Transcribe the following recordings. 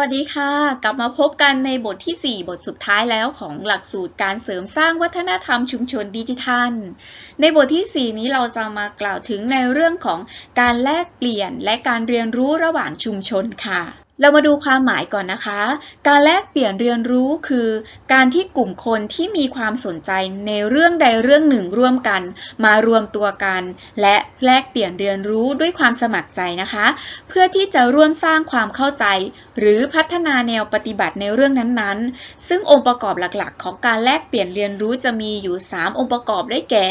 วัสดีค่ะ กลับมาพบกันในบทที่ 4 บทสุดท้ายแล้วของหลักสูตรการเสริมสร้างวัฒนธรรมชุมชนดิจิทัล ในบทที่ 4 นี้เราจะมากล่าวถึงในเรื่องของการแลกเปลี่ยนและการเรียนรู้ระหว่างชุมชนค่ะ เรามาดูความหมายก่อนนะคะ การแลกเปลี่ยนเรียนรู้คือ การที่กลุ่มคนที่มีความสนใจในเรื่องใดเรื่องหนึ่งร่วมกัน มารวมตัวกัน และแลกเปลี่ยนเรียนรู้ด้วยความสมัครใจนะคะ เพื่อที่จะร่วมสร้างความเข้าใจ หรือพัฒนาแนวปฏิบัติในเรื่องนั้นๆ ซึ่งองค์ประกอบหลักๆ ของการแลกเปลี่ยนเรียนรู้จะมีอยู่ 3 องค์ประกอบได้แก่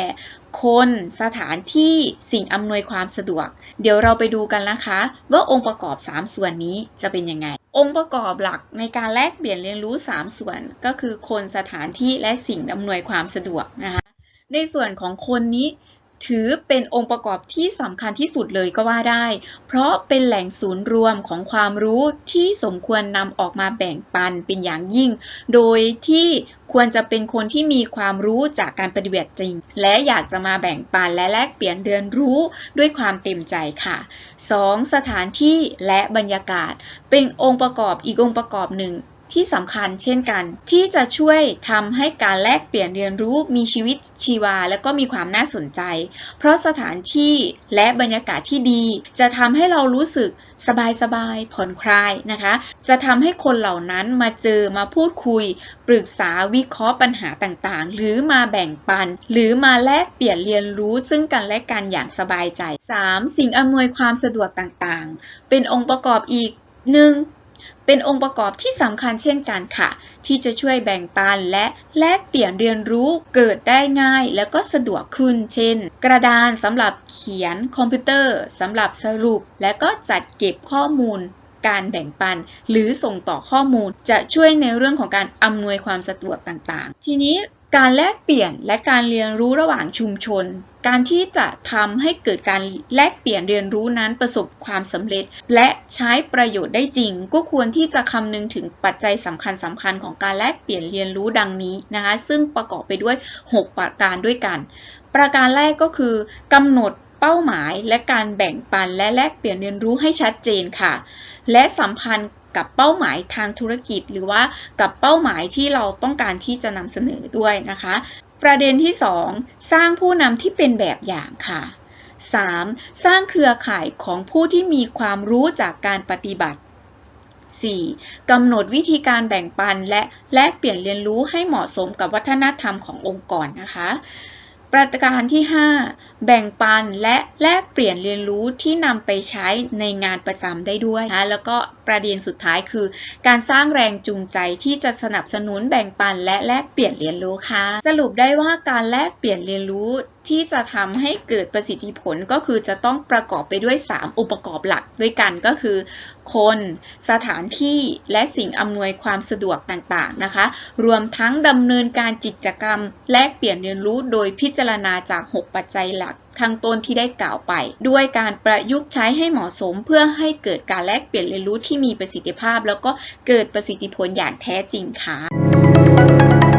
คนสถานที่สิ่งอำนวยความสะดวก เดี๋ยวเราไปดูกันนะคะ ว่าองค์ประกอบ 3 ส่วนนี้จะเป็นยังไง องค์ประกอบหลักในการแลกเปลี่ยนเรียนรู้ 3 ส่วน ก็คือคนสถานที่และสิ่งอำนวยความสะดวกนะคะในส่วนของคนนี้ ถือเป็นองค์ประกอบที่สำคัญที่สุดเลยก็ว่าได้ เพราะเป็นแหล่งศูนย์รวมของความรู้ที่สมควรนำออกมาแบ่งปันเป็นอย่างยิ่ง โดยที่ควรจะเป็นคนที่มีความรู้จากการปฏิบัติจริง และอยากจะมาแบ่งปันและแลกเปลี่ยนเรียนรู้ด้วยความเต็มใจค่ะ 2. สถานที่และบรรยากาศ เป็นองค์ประกอบอีกองค์ประกอบหนึ่ง ที่สำคัญเช่นกัน ที่จะช่วยทำให้การแลกเปลี่ยนเรียนรู้มีชีวิตชีวา และก็มีความน่าสนใจ เพราะสถานที่และบรรยากาศที่ดี จะทำให้เรารู้สึกสบายสบายๆผ่อนคลายนะคะ จะทำให้คนเหล่านั้นมาเจอมาพูดคุย ปรึกษาวิเคราะห์ปัญหาต่างๆ หรือมาแบ่งปัน หรือมาแลกเปลี่ยนเรียนรู้ซึ่งกันและกันอย่างสบายใจ 3. สิ่งอำนวยความสะดวกต่างๆ เป็นองค์ประกอบอีกหนึ่ง เป็นองค์ประกอบที่สำคัญเช่นกันค่ะ ที่จะช่วยแบ่งปันและแลกเปลี่ยนเรียนรู้เกิดได้ง่าย แล้วก็สะดวกขึ้น เช่น กระดานสำหรับเขียนคอมพิวเตอร์สำหรับสรุป และก็จัดเก็บข้อมูล การแบ่งปัน หรือส่งต่อข้อมูลจะช่วยในเรื่องของการอำนวยความสะดวกต่างๆ ทีนี้ การแลกเปลี่ยนและการเรียนรู้ระหว่างชุมชน การที่จะทำให้เกิดการแลกเปลี่ยนเรียนรู้นั้นประสบความสำเร็จ และใช้ประโยชน์ได้จริง ก็ควรที่จะคำนึงถึงปัจจัยสำคัญสำคัญของการแลกเปลี่ยนเรียนรู้ดังนี้นะคะ ซึ่งประกอบไปด้วย 6 ประการด้วยกัน ประการแรกก็คือกำหนด เป้าหมายและการแบ่งปันและแลกเปลี่ยนเรียนรู้ให้ชัดเจนค่ะ และสัมพันธ์กับเป้าหมายทางธุรกิจ หรือว่ากับเป้าหมายที่เราต้องการที่จะนำเสนอด้วยนะคะ ประเด็นที่ 2 สร้างผู้นำที่เป็นแบบอย่างค่ะ 3. สร้างเครือข่ายของผู้ที่มีความรู้จากการปฏิบัติ 4. กำหนดวิธีการแบ่งปันและแลกเปลี่ยนเรียนรู้ให้เหมาะสมกับวัฒนธรรมขององค์กรนะคะ ประการที่ 5 แบ่งปันและแลกเปลี่ยนเรียนรู้ที่นำไปใช้ในงานประจำได้ด้วยนะแล้วก็ประเด็นสุดท้ายคือ การสร้างแรงจูงใจที่จะสนับสนุนแบ่งปันและแลกเปลี่ยนเรียนรู้ค่ะ สรุปได้ว่าการแลกเปลี่ยนเรียนรู้ ที่จะทำให้เกิดประสิทธิผลก็คือจะต้องประกอบไปด้วย 3 องค์ประกอบหลักด้วยกันก็คือ คน สถานที่และสิ่งอำนวยความสะดวกต่างๆนะคะ รวมทั้งดำเนินการกิจกรรม แลกเปลี่ยนเรียนรู้โดยพิจารณาจาก 6 ปัจจัยหลักข้างต้นที่ได้กล่าวไป ด้วยการประยุกต์ใช้ให้เหมาะสม เพื่อให้เกิดการแลกเปลี่ยนเรียนรู้ที่มีประสิทธิภาพ แล้วก็เกิดประสิทธิผลอย่างแท้จริงค่ะ